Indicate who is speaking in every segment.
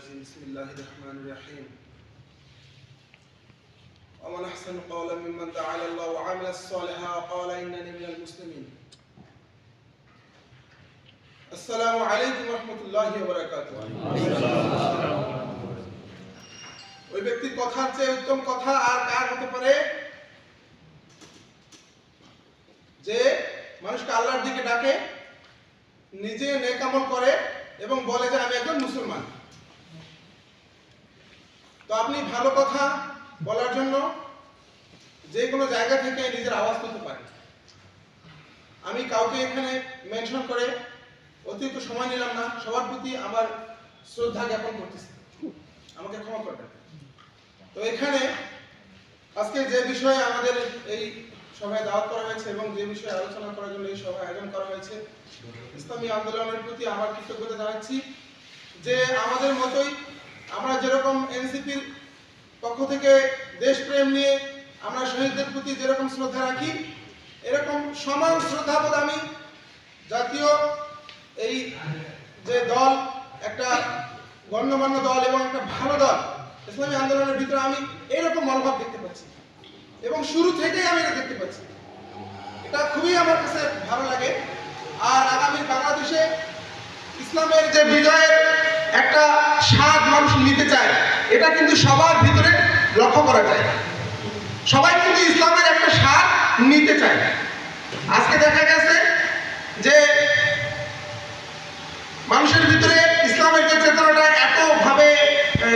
Speaker 1: الرجيم بسم الله الرحمن الرحيم ومن أحسن قولا ممن دعا إلى الله وعمل الصالحا وقال إنني من المسلمين السلام عليكم ورحمة الله وبركاته ওই ব্যক্তির কথার চেয়ে উত্তম কথা আর কার হতে পারে যে মানুষকে আল্লাহর দিকে ডাকে নিজে নেকামল করে এবং বলে যে আমি একজন মুসলমান তো আপনি ভালো কথা বলার জন্য যে কোনো জায়গা থেকে নিজের আওয়াজ তুলতে পারেন আমি কাউকে এখানে মেনশন করে অতিরিক্ত সময় নিলাম না, সবার প্রতি আমার শ্রদ্ধা জ্ঞাপন করতেছি। আমাকে ক্ষমা করবেন। তো এখানে আজকে যে বিষয়ে আমাদের এই সভায় দাওয়াত করা হয়েছে এবং যে বিষয়ে আলোচনা করার জন্য এই সভায় আয়োজন করা হয়েছে, ইসলামী আন্দোলনের প্রতি আমার কৃতজ্ঞতা জানাচ্ছি যে আমাদের মতোই আমরা যেরকম এনসিপির পক্ষ থেকে দেশপ্রেম নিয়ে আমরা শহীদদের প্রতি যেরকম শ্রদ্ধা রাখি, এরকম সমান শ্রদ্ধাবোধ আমি জাতীয় এই যে দল, একটা গণ্যমান্য দল এবং একটা ভালো দল, ইসলামী আন্দোলনের ভিতরে আমি এইরকম মনোভাব দেখতে পাচ্ছি। এবং শুরু থেকেই আমি এটা দেখতে পাচ্ছি। এটা খুবই আমার কাছে ভালো লাগে। আর আগামী বাংলাদেশে ইসলামের যে বিজয়ের এটা কিন্তু সবার ভিতরে লক্ষ্য করা যায়। সবাই কিন্তু ইসলামের একটা স্বাদ নিতে চায়। আজকে দেখা গেছে যে মানুষের ভিতরে ইসলামের যে চেতনাটা এতভাবে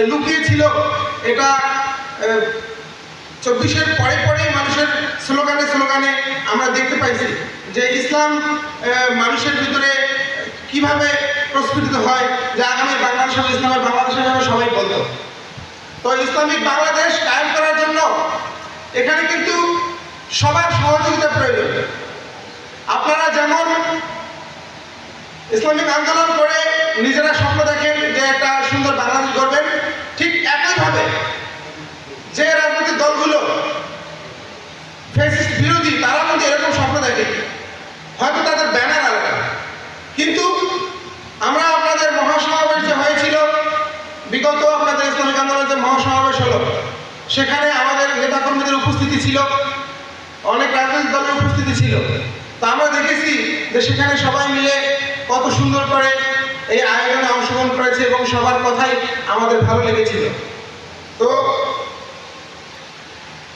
Speaker 1: লুকিয়ে ছিল এটা চব্বিশের পরে পরে মানুষের স্লোগানে স্লোগানে আমরা দেখতে পাইছি যে ইসলাম মানুষের ভিতরে কীভাবে প্রস্ফুটিত হয়, যে আগামী বাংলাদেশ ইসলামের বাংলাদেশ হবে সবাই বলতো। তো ইসলামিক বাংলাদেশ কায়েম করার জন্য এখানে কিন্তু সবার সহযোগিতা প্রয়োজন। আপনারা যেমন ইসলামিক আন্দোলন করে নিজেরা স্বপ্ন দেখেন যে একটা সুন্দর বাংলাদেশ গড়বেন, ঠিক একইভাবে যে রাজনৈতিক দলগুলো ফেসিস্ট বিরোধী, তারা কিন্তু এরকম স্বপ্ন দেখে। হয়তো তাদের ব্যানার আলাদা কিন্তু আমরা আপনাদের মহাসমাবেশ যে হয়েছিল বিগত আপনাদের ইসলামিক আন্দোলনের যে মহাসমাবেশ হলো সেখানে আমাদের নেতাকর্মীদের উপস্থিতি ছিল, অনেক রাজনৈতিক দলের উপস্থিতি ছিল। তা আমরা দেখেছি যে সেখানে সবাই মিলে কত সুন্দর করে এই আয়োজনে অংশগ্রহণ করেছে এবং সবার কথাই আমাদের ভালো লেগেছিল। তো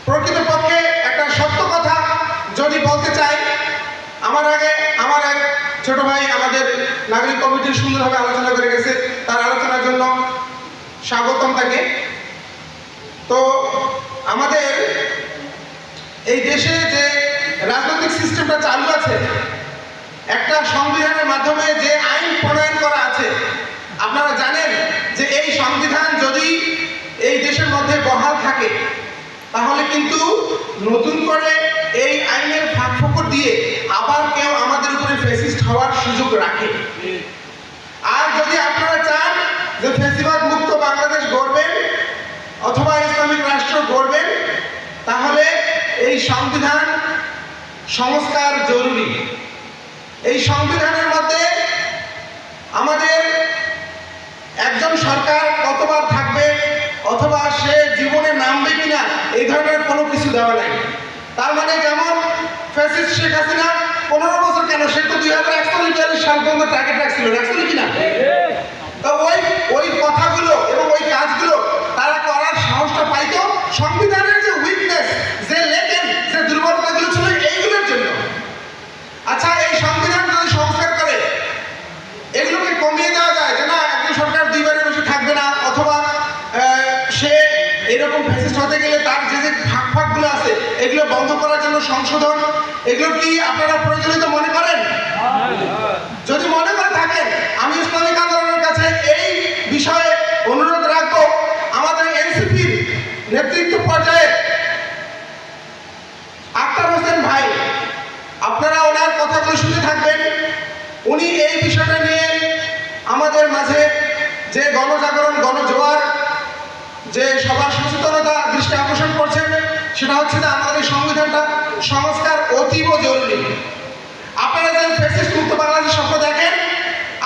Speaker 1: প্রকৃতপক্ষে একটা সত্য কথা যদি বলতে চাই, আমার আগে আমার এক ছোট ভাই আমাদের নাগরিক কমিটির সুন্দরভাবে আলোচনা করে গেছে। তার আলোচনার জন্য স্বাগতম তাকে। তো আমাদের এই দেশে যে রাজনৈতিক সিস্টেমটা চালু আছে, একটা সংবিধানের মাধ্যমে যে আইন প্রণয়ন করা আছে, আপনারা জানেন যে এই সংবিধান যদি এই দেশের মধ্যে বহাল থাকে, তাহলে কিন্তু নতুন করে এই আইনের ফাঁক দিয়ে আবার কেউ আমাদের উপরে ফেসিস্ট হওয়ার সুযোগ রাখে। আর যদি আপনারা চান যে ফেসিবাদ মুক্ত বাংলাদেশ গড়বেন, অথবা ইসলামিক রাষ্ট্র গড়বেন তাহলে সংবিধান সংস্কার জরুরি। এই সংবিধানের মধ্যে আমাদের একজন সরকার কতবার থাকবে অথবা সে জীবনে নামবে কিনা, এই ধরনের কোনো কিছু দেওয়া নাই। তার মানে যেমন ফ্যাসিস্ট শেখ হাসিনা পনেরো বছর কেন? সে তো দুই হাজার একচল্লিশ সাল পর্যন্ত টার্গেট রাখছিল। এরকম ফ্যাসিস্ট হতে গেলে তার যে যে ফাঁক ফাঁকগুলো আছে, এগুলো বন্ধ করার জন্য সংশোধন, এগুলো কি আপনারা প্রয়োজনীয় মনে করেন? যদি মনে করে থাকেন, আমি ইসলামিক আন্দোলনের কাছে এই বিষয়ে অনুরোধ রাখব। আমাদের এনসিপির নেতৃত্ব পর্যায়ে আক্তার হোসেন ভাই, আপনারা ওনার কথাগুলো শুনে থাকবেন। উনি এই বিষয়টা নিয়ে আমাদের মাঝে যে গণজাগরণ গণজোয়ার যে সবার সচেতনতা দৃষ্টি আকর্ষণ করছেন সেটা হচ্ছে যে আমাদের এই সংবিধানটা সংস্কার অতীব জরুরি। আপনারা যেন ফেসিস্ট মুক্ত বাংলাদেশের স্বপ্ন দেখেন,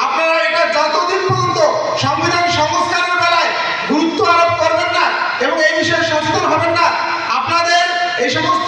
Speaker 1: আপনারা এটা যতদিন পর্যন্ত সংবিধান সংস্কারের বেলায় গুরুত্ব আরোপ করবেন না এবং এই বিষয়ে সচেতন হবেন না, আপনাদের এই সমস্ত